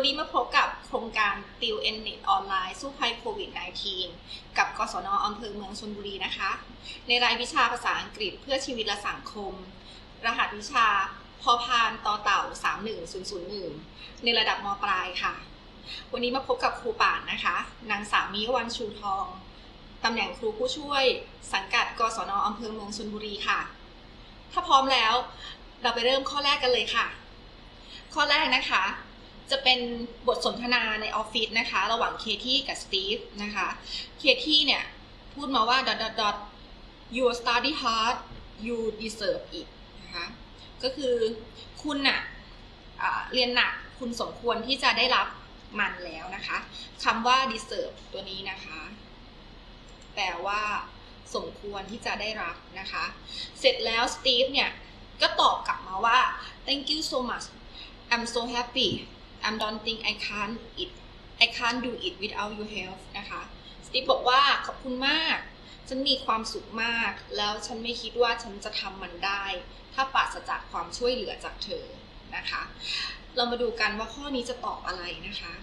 วันนี้มาพบกับโครงการติวเอ็นเน็ตออนไลน์สู้ภัยโควิด -19 กับกศนอำเภอเมืองชนบุรีนะคะ ในรายวิชาภาษาอังกฤษเพื่อชีวิตและสังคม รหัสวิชาพอพานต่อเต่า 31001 ในระดับมปลายค่ะ วันนี้มาพบกับครูป่านนะคะ นางสาวมิวันชูทอง ตำแหน่งครูผู้ช่วยสังกัดกศนอำเภอเมืองชนบุรีค่ะ ถ้าพร้อมแล้วเราไปเริ่มข้อแรกกันเลยค่ะ ข้อแรกนะคะ จะเป็นบทสนทนาในออฟฟิศนะคะ ระหว่างเคที่กับสตีฟนะคะ เคที่เนี่ย พูดมาว่า dot dot dot you study hard you deserve it นะคะ ก็คือคุณน่ะอ่าเรียนหนักคุณสมควรที่จะได้รับมันแล้วนะคะคำว่า deserve ตัวนี้นะคะ แปลว่าสมควรที่จะได้รับนะคะ เสร็จแล้วสตีฟเนี่ย ก็ตอบกลับมาว่า thank you so much I'm so happy I'm don't think I can't it I can't do it without your help นะคะสตีฟบอกว่าขอบคุณมาก ฉันมีความสุขมาก แล้วฉันไม่คิดว่าฉันจะทำมันได้ ถ้าปราศจากความช่วยเหลือจากเธอนะคะ เรามาดูกันว่าข้อนี้จะตอบอะไรนะคะ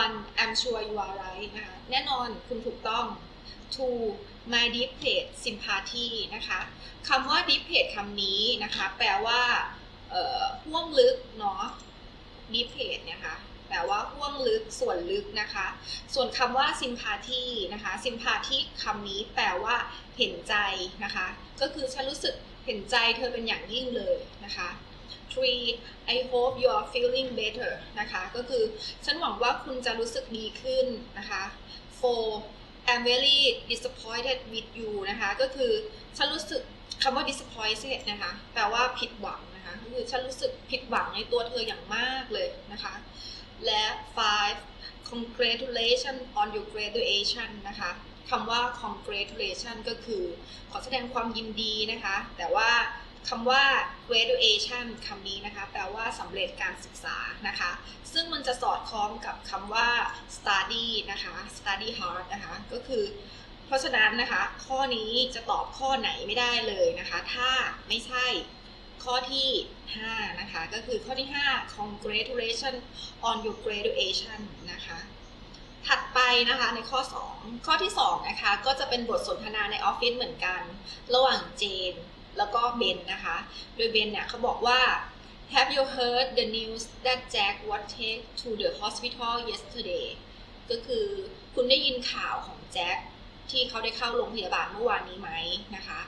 one I'm sure you are right นะคะแน่นอนคุณถูกต้อง two my deep hate sympathy นะคะคำว่า deep hate คำนี้นะคะ แปลว่าห่วงลึกเนาะ deep hate เนี่ยค่ะแปลว่าห่วงลึกส่วนลึกนะคะ ส่วนคำว่า sympathy นะคะ sympathy คำนี้แปลว่าเห็นใจนะคะ ก็คือฉันรู้สึกเห็นใจเธอเป็นอย่างยิ่งเลยนะคะ three I hope you are feeling better นะคะ ก็คือฉันหวังว่าคุณจะรู้สึกดีขึ้นนะคะ four I'm very disappointed with you นะคะ ก็คือฉันรู้สึกคำว่า disappointed นะคะ แปลว่าผิดหวัง นะคือฉันรู้สึกผิดหวังในตัวเธออย่างมากเลยนะคะ และ five congratulations on your graduation นะคะคำว่า congratulation ก็คือขอแสดงความยินดีนะคะ แต่ว่าคำว่า graduation คำนี้นะคะ แปลว่าสำเร็จการศึกษานะคะ ซึ่งมันจะสอดคล้องกับคำว่า study นะคะ study hard นะคะ ก็คือ เพราะฉะนั้นนะคะ ข้อนี้จะตอบข้อไหนไม่ได้เลยนะคะ ถ้าไม่ใช่ ข้อที่ 5 นะคะ ก็คือข้อที่ 5 congratulation on your graduation นะคะ ถัดไปนะคะในข้อ 2 ข้อที่ 2 นะคะ ก็จะเป็นบทสนทนาในออฟฟิศเหมือนกัน ระหว่างเจน แล้วก็เบนนะคะ โดยเบนเนี่ยเขาบอกว่า Have you heard the news that Jack was taken to the hospital yesterday ก็คือคุณได้ยินข่าวของแจ็คที่เขาได้เข้าโรงพยาบาลเมื่อวานนี้ไหมนะคะ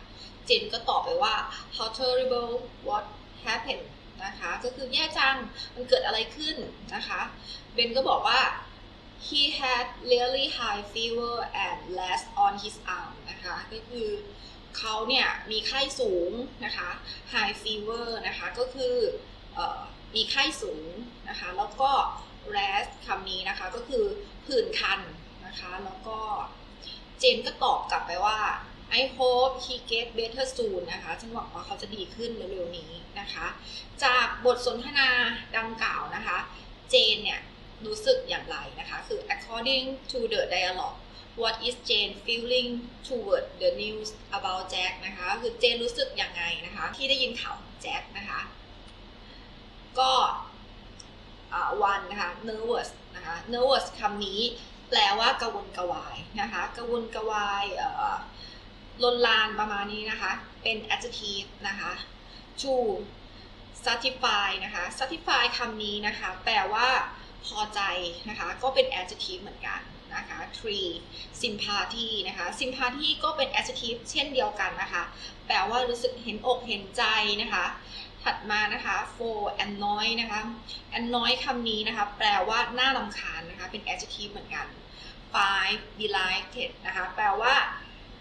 เจนก็ตอบไปว่า how terrible what happened นะคะก็คือแย่จังมันเกิดอะไรขึ้นนะคะเบนก็บอกว่า he had really high fever and rash on his arm นะคะก็คือเขาเนี่ยมีไข้สูงนะคะ high fever นะคะก็คือออมีไข้สูงนะคะแล้วก็ rash คำนี้นะคะก็คือผื่นคันนะคะแล้วก็เจนก็ตอบกลับไปว่า I hope he get better soon นะคะ ฉันหวังว่าเขาจะดีขึ้นเร็วๆนี้นะคะ จากบทสนทนาดังกล่าวนะคะ เจนเนี่ยรู้สึกอย่างไรนะคะ คือ according to the dialogue what is Jane feeling toward the news about Jack นะคะ คือเจนรู้สึกยังไงนะคะ ที่ได้ยินข่าวของแจ็คนะคะ ก็วันนะคะ nervous นะคะ nervous คำนี้แปลว่ากระวนกระวายนะคะกระวนกระวายเอ่อ ลนลานประมาณนี้นะคะ เป็น adjective นะคะ to satisfy นะคะ satisfy คำนี้นะคะ แปลว่า พอใจนะคะ ก็เป็น adjective เหมือนกันนะคะ three sympathy นะคะ sympathy ก็เป็น adjective เช่นเดียวกันนะคะ แปลว่ารู้สึกเห็นอกเห็นใจนะคะ ถัดมานะคะ for annoy นะคะ annoy คำนี้นะคะ แปลว่าน่ารำคาญนะคะ เป็น adjective เหมือนกัน five delighted นะคะ แปลว่า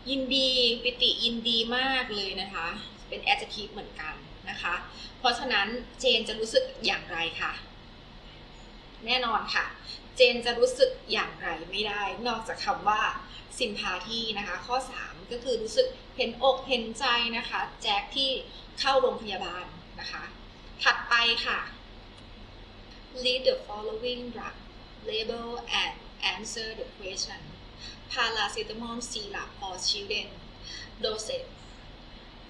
ยินดีปิติยินดีมากเลยนะคะ เป็น adjective เหมือนกันนะคะ เพราะฉะนั้นเจนจะรู้สึกอย่างไรคะ แน่นอนค่ะ เจนจะรู้สึกอย่างไรไม่ได้ นอกจากคำว่า sympathy นะคะ ข้อ 3 ก็คือรู้สึกเห็นอกเห็นใจนะคะ แจ็คที่เข้าโรงพยาบาลนะคะ ถัดไปค่ะ read the following drug label and answer the question paracetamol syrup for children dosage.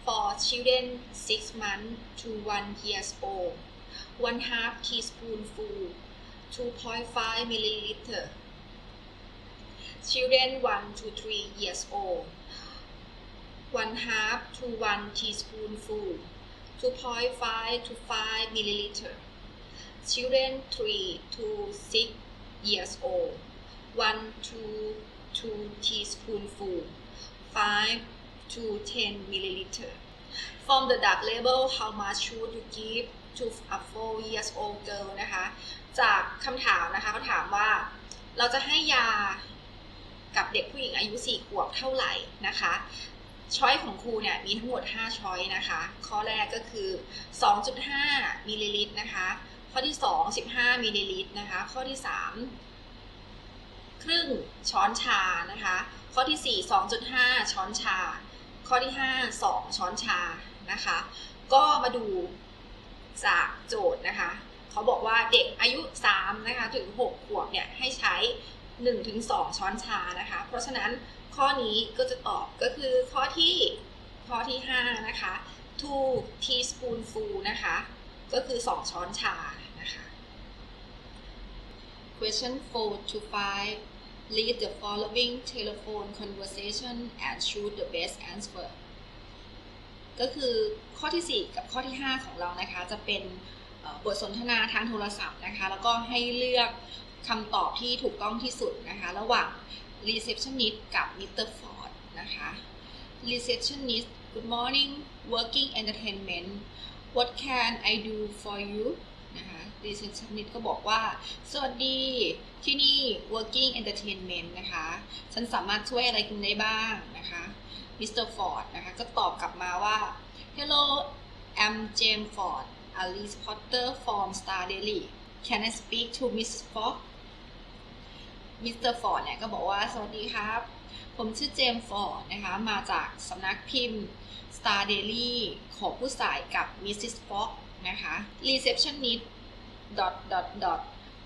For children 6 months to 1 years old. One half teaspoonful 2.5 milliliter. Children 1 to 3 years old. One half to one teaspoonful 2.5 to 5 milliliter. Children 3 to 6 years old. 1 to 2 teaspoonful 5 to 10 milliliter from the dark label how much should you give to a 4 years old girl นะคะ จากคำถามนะคะเขาถามว่าเราจะให้ยากับเด็กผู้หญิงอายุ 4 ขวบเท่าไหร่นะคะ ช้อยของครูเนี่ยมีทั้งหมด 5 ช้อยนะคะ ข้อแรกก็คือ 2.5 มิลลิลิตรนะคะ ข้อที่ 2 15 มิลลิลิตรนะคะ ข้อที่ 3 ครึ่งช้อนชานะคะ ข้อที่ 4 2.5 ช้อนชา ข้อที่ 5 2 ช้อนชานะคะ ก็มาดูจากโจทย์นะคะ เขาบอกว่าเด็กอายุ3นะคะถึง6ขวบเนี่ยให้ใช้ 1-2 ช้อนชานะคะ เพราะฉะนั้นข้อนี้ก็จะตอบก็คือข้อที่ข้อที่ 5 นะคะ two teaspoonful นะคะ ก็คือ 2 ช้อนชานะคะ question 4 to 5 read the following telephone conversation and choose the best answer ก็คือข้อที่ 4 กับข้อที่ 5 ของเรานะคะ จะเป็นบทสนทนาทางโทรศัพท์นะคะ แล้วก็ให้เลือกคำตอบที่ถูกต้องที่สุดนะคะ ระหว่าง receptionist กับ Mr. Ford นะคะ receptionist good morning working entertainment what can I do for you นะคะ receptionist ก็บอกว่า สวัสดีที่นี่ working entertainment นะคะ ฉันสามารถช่วยอะไรคุณได้บ้างนะคะ Mr. Ford นะคะ ก็ตอบกลับมาว่า Hello I'm James Ford a reporter from Star Daily Can I speak to Mrs. Ford มิสเตอร์ฟอร์ดเนี่ยก็บอกว่าสวัสดีครับ ผมชื่อเจมส์ฟอร์ดนะคะ มาจากสำนักพิมพ์ Star Daily ขอผู้สายกับ Mrs. Fox นะคะ receptionist dot dot dot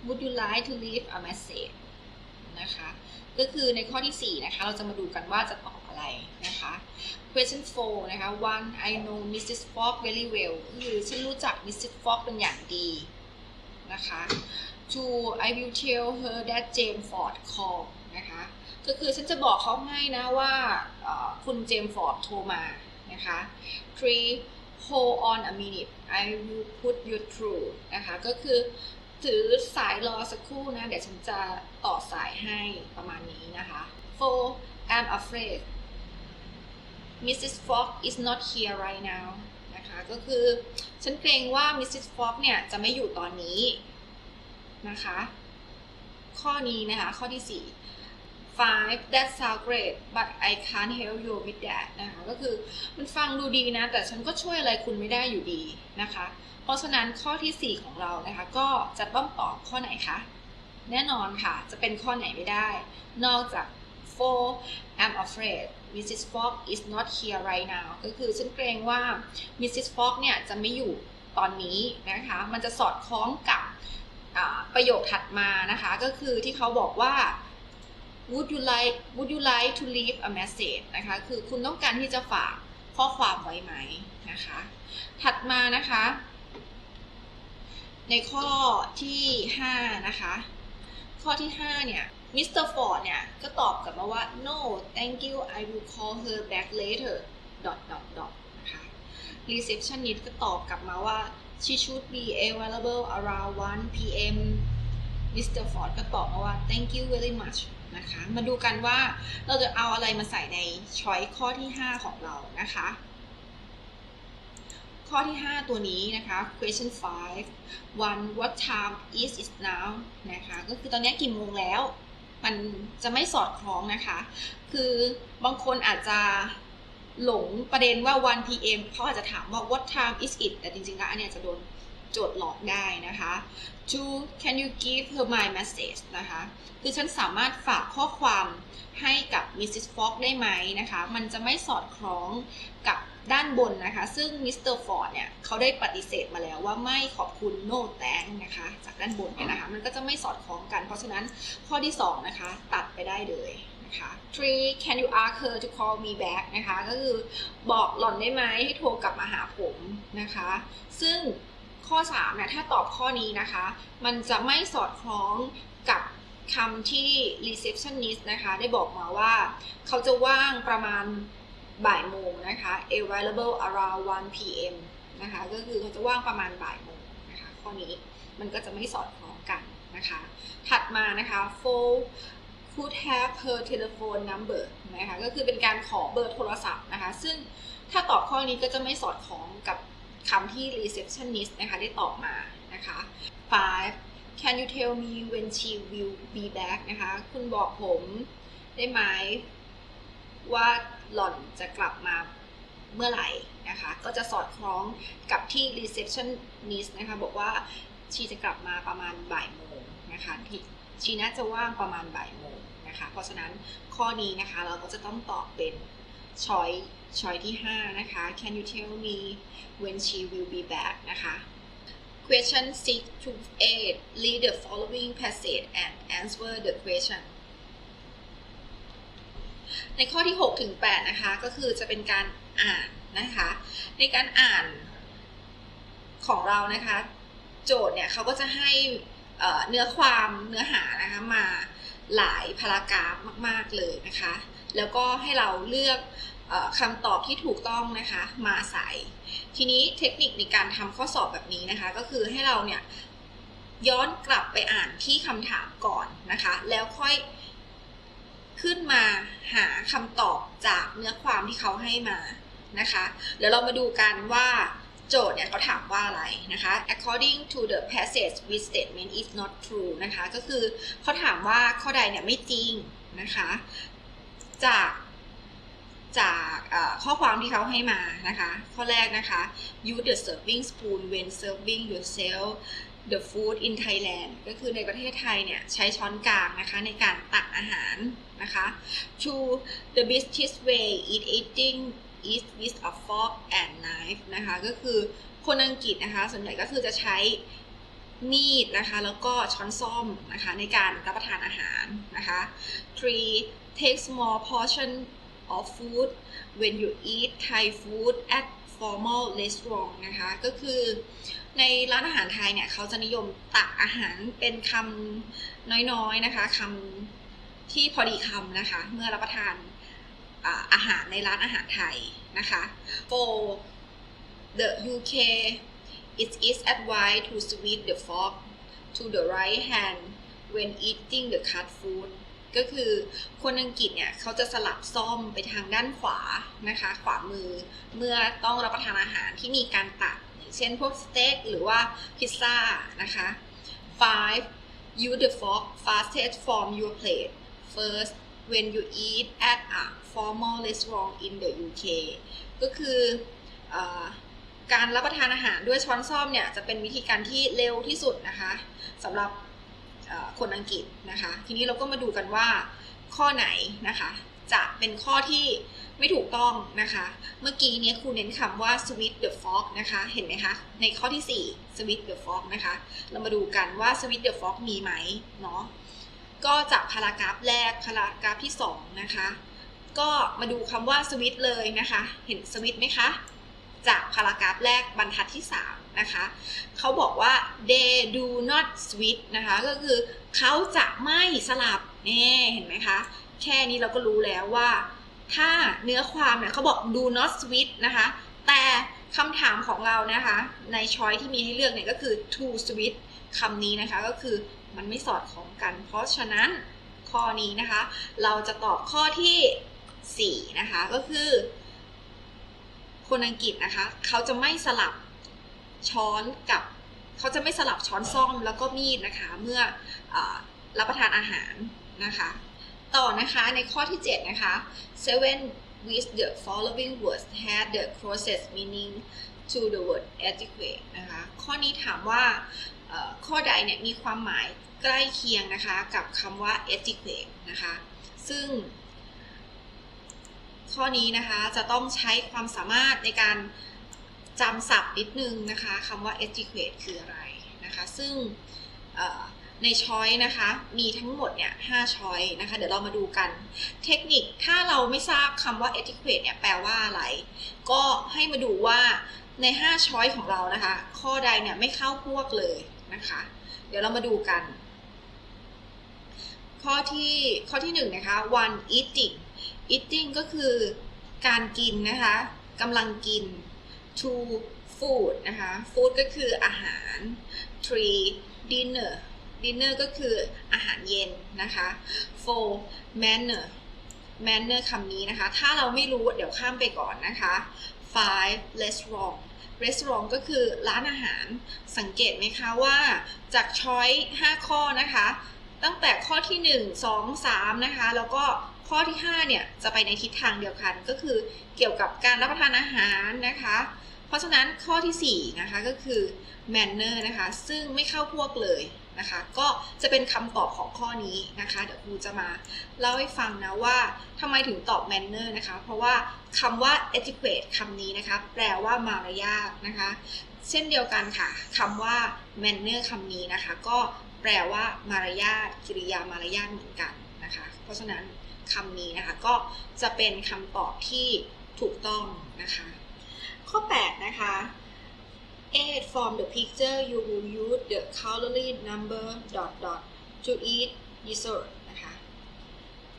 would you like to leave a message นะคะ ก็คือในข้อที่ 4 นะคะ เราจะมาดูกันว่าจะตอบอะไรนะคะ question 4 นะคะ one I know Mrs. Fox very well คือฉันรู้จัก Mrs. Fox เป็นอย่างดีนะคะ two I will tell her that James Ford called นะคะ ก็คือฉันจะบอกเขาให้นะว่าคุณเจมส์ฟอร์ดโทรมานะคะ three hold on a minute I will put you through นะคะ ก็คือถือสายรอสักครู่นะ เดี๋ยวฉันจะต่อสายให้ประมาณนี้นะคะ For I'm afraid Mrs. Fox is not here right now นะคะ ก็คือฉันเกรงว่า Mrs. Fox เนี่ยจะไม่อยู่ตอนนี้นะคะ ข้อนี้นะคะ ข้อที่ 4 five that sound great but I can't help you with that นะคะก็คือมันฟังดูดีนะ แต่ฉันก็ช่วยอะไรคุณไม่ได้อยู่ดีนะคะ เพราะฉะนั้นข้อที่ 4 ของเรานะคะ ก็จะต้องตอบข้อไหนคะ แน่นอนค่ะ จะเป็นข้อไหนไม่ได้ นอกจาก four I'm afraid Mrs. Fox is not here right now ก็คือฉันเกรงว่า Mrs. Fox เนี่ยจะไม่อยู่ตอนนี้นะคะ มันจะสอดคล้องกับประโยคถัดมานะคะ ก็คือที่เขาบอกว่า would you like would you like to leave a message นะคะ คือคุณต้องการที่จะฝากข้อความไว้ไหมนะคะ ถัดมานะคะ ในข้อที่ 5 นะคะ ข้อที่ 5 เนี่ย มิสเตอร์ฟอร์ดเนี่ย ก็ตอบกลับมาว่า no thank you I will call her back later dot dot dot นะคะ receptionist ก็ตอบกลับมาว่า she should be available around 1 p.m. Mr. Ford ก็ตอบมาว่า thank you very much นะคะ มาดูกันว่าเราจะเอาอะไรมาใส่ในช้อยข้อที่ 5 ของเรานะคะ ข้อที่ 5 ตัวนี้นะคะ question 5 one what time is it now นะคะ ก็คือตอนนี้กี่โมงแล้ว มันจะไม่สอดคล้องนะคะ คือบางคนอาจจะหลงประเด็นว่า 1 p.m. เขาอาจจะถามว่า what time is it แต่จริงๆแล้วอันเนี้ยจะโดน โจทย์หลอกได้นะคะ two can you give her my message นะคะ คือฉันสามารถฝากข้อความให้กับ Mrs. Fox ได้ไหมนะคะ มันจะไม่สอดคล้องกับด้านบนนะคะ ซึ่ง Mr. Ford เนี่ยเขาได้ปฏิเสธมาแล้วว่าไม่ขอบคุณ no thank นะคะ จากด้านบนเนี่ยนะคะ มันก็จะไม่สอดคล้องกัน เพราะฉะนั้นข้อที่ 2 นะคะ ตัดไปได้เลยนะคะ three can you ask her to call me back นะคะ ก็คือบอกหล่อนได้ไหมให้โทรกลับมาหาผมนะคะ ซึ่ง ข้อ3เนี่ยถ้าตอบข้อนี้นะคะ มันจะไม่สอดคล้องกับคำที่ receptionist นะคะ ได้บอกมาว่า เขาจะว่างประมาณบ่ายโมงนะคะ available around 1 p.m. นะคะ ก็คือเขาจะว่างประมาณบ่ายโมงนะคะ ข้อนี้มันก็จะไม่สอดคล้องกันนะคะ ถัดมานะคะ full could have her telephone number นะคะ ก็คือเป็นการขอเบอร์โทรศัพท์นะคะ ซึ่งถ้าตอบข้อนี้ก็จะไม่สอดคล้องกับ คำที่ receptionist นะคะได้ตอบมานะคะ five can you tell me when she will be back นะคะ คุณบอกผมได้ไหมว่าหล่อนจะกลับมาเมื่อไหร่นะคะ ก็จะสอดคล้องกับที่ receptionist นะคะ บอกว่าชีจะกลับมาประมาณบ่ายโมงนะคะที่ชีน่าจะว่างประมาณบ่ายโมงนะคะ เพราะฉะนั้นข้อนี้นะคะเราก็จะต้องตอบเป็น choice choice ที่ 5 นะคะ can you tell me when she will be back นะคะ question 6 to 8 read the following passage and answer the question ในข้อที่ 6 ถึง 8 นะคะ ก็คือจะเป็นการอ่านนะคะ ในการอ่านของเรานะคะ โจทย์เนี่ยเขาก็จะให้เนื้อความเนื้อหานะคะมาหลายพารากราฟมาก ๆ เลยนะคะ แล้วก็ให้เราเลือกคำตอบที่ถูกต้องนะคะมาใส่ ทีนี้เทคนิคในการทำข้อสอบแบบนี้นะคะ ก็คือให้เราเนี่ยย้อนกลับไปอ่านที่คำถามก่อนนะคะ แล้วค่อยขึ้นมาหาคำตอบจากเนื้อความที่เขาให้มานะคะเดี๋ยวเรามาดูกันว่าโจทย์เนี่ยเขาถามว่าอะไรนะคะ according to the passage which statement is not true นะคะ ก็คือเขาถามว่าข้อใดเนี่ยไม่จริงนะคะ จากจากข้อความที่เขาให้มานะคะ ข้อแรกนะคะ use the serving spoon when serving yourself the food in Thailand ก็คือในประเทศไทยเนี่ย ใช้ช้อนกลางนะคะในการตักอาหารนะคะ to the British way eat eating is with a fork and knife นะคะ ก็คือคนอังกฤษนะคะ ส่วนใหญ่ก็คือจะใช้มีดนะคะ แล้วก็ช้อนส้อมนะคะในการรับประทานอาหารนะคะ three take small portion of food when you eat Thai food at formal restaurant นะคะ ก็คือในร้านอาหารไทยเนี่ยเขาจะนิยมตักอาหารเป็นคำน้อยๆนะคะคำที่พอดีคำนะคะ เมื่อรับประทานอาหารในร้านอาหารไทยนะคะ for the UK it is advised to switch the fork to the right hand when eating the cut food ก็คือคนอังกฤษเนี่ยเขาจะสลับซ่อมไปทางด้านขวานะคะ ขวามือเมื่อต้องรับประทานอาหารที่มีการตักเช่นพวกสเต็กหรือว่าพิซซ่านะคะ five use the fork fastest from your plate first when you eat at a formal restaurant in the UK ก็คืออการรับประทานอาหารด้วยช้อนซ่อมเนี่ยจะเป็นวิธีการที่เร็วที่สุดนะคะสำหรับ คนอังกฤษนะคะ ทีนี้เราก็มาดูกันว่าข้อไหนนะคะ จะเป็นข้อที่ไม่ถูกต้องนะคะ เมื่อกี้นี้ครูเน้นคำว่า switch the fork นะคะ เห็นไหมคะ ในข้อที่ 4 switch the fork นะคะ เรามาดูกันว่า switch the fork มีไหมเนาะ ก็จากพารากราฟแรก พารากราฟที่ 2 นะคะ ก็มาดูคำว่า switch เลยนะคะ เห็น switch ไหมคะ จากพารากราฟแรกบรรทัดที่ 3 นะคะเขาบอกว่า they do not switch นะคะก็คือเขาจะไม่สลับนี่เห็นไหมคะ แค่นี้เราก็รู้แล้วว่า ถ้าเนื้อความเนี่ยเขาบอก do not switch นะคะ แต่คำถามของเรานะคะ ในช้อยที่มีให้เลือกเนี่ยก็คือ to switch คำนี้นะคะก็คือมันไม่สอดคล้องกัน เพราะฉะนั้นข้อนี้นะคะ เราจะตอบข้อที่ 4 นะคะ ก็คือ คนอังกฤษนะคะ เขาจะไม่สลับช้อนกับ เขาจะไม่สลับช้อนซ่อมแล้วก็มีดนะคะ เมื่ออรับประทานอาหารนะคะ ต่อนะคะในข้อที่ 7 นะคะ seven with the following words had the closest meaning to the word adequate นะคะ ข้อนี้ถามว่าข้อใดเนี่ยมีความหมายใกล้เคียงนะคะกับคำว่า adequate นะคะ ซึ่ง ข้อนี้นะคะจะต้องใช้ความสามารถในการจำศัพท์นิดนึงนะคะคำว่า adequate คืออะไรนะคะ ซึ่งในช้อยนะคะมีทั้งหมดเนี่ยห้าช้อยนะคะเดี๋ยวเรามาดูกันเทคนิคถ้าเราไม่ทราบคำว่า etiquette เนี่ยแปลว่าอะไร ก็ให้มาดูว่าใน5ช้อยของเรานะคะ ข้อใดเนี่ยไม่เข้าพวกเลยนะคะ เดี๋ยวเรามาดูกัน ข้อที่ข้อที่1นงนะคะ one eating eating ก็คือการกินนะคะกำลังกิน to food นะคะ food ก็คืออาหาร three dinner dinner ก็คืออาหารเย็นนะคะ four manner manner คำนี้นะคะ ถ้าเราไม่รู้เดี๋ยวข้ามไปก่อนนะคะ five restaurant restaurant ก็คือร้านอาหาร สังเกตไหมคะว่าจากช้อย5ข้อนะคะ ตั้งแต่ข้อที่ 1 2 3นะคะ แล้วก็ข้อที่ 5 เนี่ย จะไปในทิศทางเดียวกัน ก็คือเกี่ยวกับการรับประทานอาหารนะคะ เพราะฉะนั้นข้อทีสี่ 4 นะคะ ก็คือ manner นะคะ ซึ่งไม่เข้าพวกเลยนะคะ ก็จะเป็นคำตอบของข้อนี้นะคะ เดี๋ยวครูจะมาเล่าให้ฟังนะว่าทำไมถึงตอบ manner นะคะ เพราะว่าคำว่า etiquette คำนี้นะคะ แปลว่ามารยาทนะคะ เช่นเดียวกันค่ะคำว่า manner คำนี้นะคะ ก็ แปลว่ามารยาทกิริยามารยาทเหมือนกันนะคะ เพราะฉะนั้นคำนี้นะคะก็จะเป็นคำตอบที่ถูกต้องนะคะ ข้อ 8 นะคะ8 from the picture you will use the calorie number dot dot to eat dessert นะคะ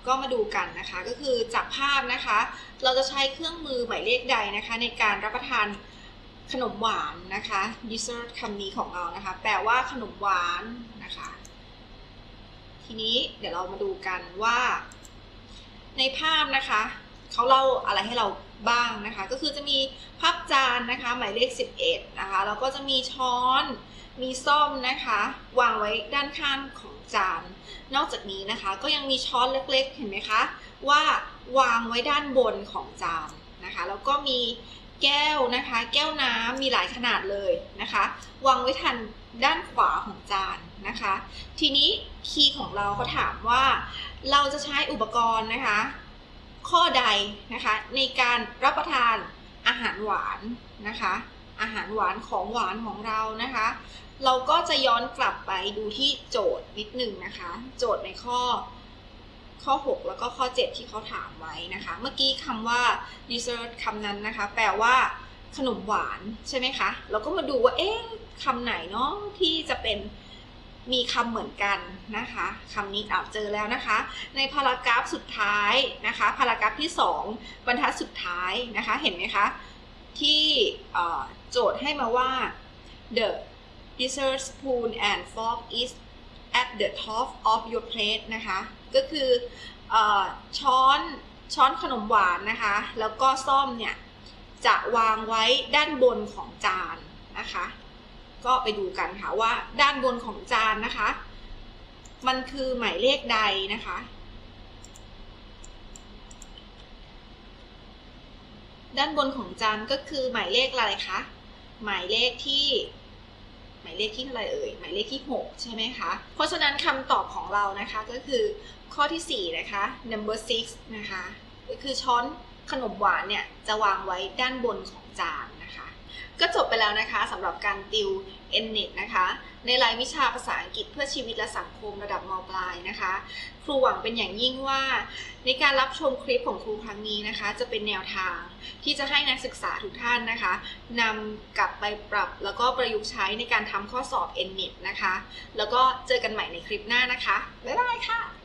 ก็มาดูกันนะคะก็คือจากภาพนะคะ เราจะใช้เครื่องมือหมายเลขใดนะคะ ในการรับประทานขนมหวานนะคะ dessert คำนี้ของเรานะคะ แปลว่าขนมหวาน ทีนี้เดี๋ยวเรามาดูกันว่า ในภาพนะคะเขาเล่าอะไรให้เราบ้างนะคะ ก็คือจะมีภาพจานนะคะหมายเลข 11 นะคะแล้วก็จะมีช้อนมีซ่อมนะคะ วางไว้ด้านข้างของจาน นอกจากนี้นะคะ ก็ยังมีช้อนเล็กๆ เห็นไหมคะ ว่าวางไว้ด้านบนของจานนะคะ แล้วก็มี แก้วนะคะ แก้วน้ำมีหลายขนาดเลยนะคะ วางไว้ทางด้านขวาของจานนะคะ ทีนี้คีย์ของเราเขาถามว่า เราจะใช้อุปกรณ์นะคะ ข้อใดนะคะ ในการรับประทานอาหารหวานนะคะ อาหารหวานของหวานของเรานะคะ เราก็จะย้อนกลับไปดูที่โจทย์นิดหนึ่งนะคะ โจทย์ในข้อ ข้อ 6 แล้วก็ข้อ 7 ที่เขาถามไว้นะคะ เมื่อกี้คำว่า dessert คำนั้นนะคะ แปลว่าขนมหวานใช่ไหมคะ เราก็มาดูว่าเอ๊ะคำไหนเนาะที่จะเป็นมีคำเหมือนกันนะคะคำนี้อ่าเจอแล้วนะคะ ในพารากราฟสุดท้ายนะคะพารากราฟที่ 2 บรรทัดสุดท้ายนะคะ เห็นไหมคะ ที่โจทย์ให้มาว่า the dessert spoon and fork is at the top of your plate นะคะ ก็คืออช้อนช้อนขนมหวานนะคะ แล้วก็ซ่อมเนี่ยจะวางไว้ด้านบนของจานนะคะ ก็ไปดูกันค่ะว่าด้านบนของจานนะคะ มันคือหมายเลขใดนะคะ ด้านบนของจานก็คือหมายเลขอะไรคะหมายเลขที่หมายเลขที่เท่าไรเอ่ยหมายเลขที่ 6 ใช่ไหมคะ เพราะฉะนั้นคำตอบของเรานะคะก็คือ ข้อที่ 4 นะคะ number six นะคะ ก็คือช้อนขนมหวานเนี่ย จะวางไว้ด้านบนของจานนะคะ ก็จบไปแล้วนะคะสำหรับการติว NNET นะคะ ในรายวิชาภาษาอังกฤษเพื่อชีวิตและสังคมระดับมปลายนะคะ ครูหวังเป็นอย่างยิ่งว่า ในการรับชมคลิปของครูครั้งนี้นะคะ จะเป็นแนวทางที่จะให้นักศึกษาทุกท่านนะคะนำกลับไปปรับแล้วก็ประยุกต์ใช้ในการทำข้อสอบ NNET นะคะ แล้วก็เจอกันใหม่ในคลิปหน้านะคะ บ๊ายบายค่ะ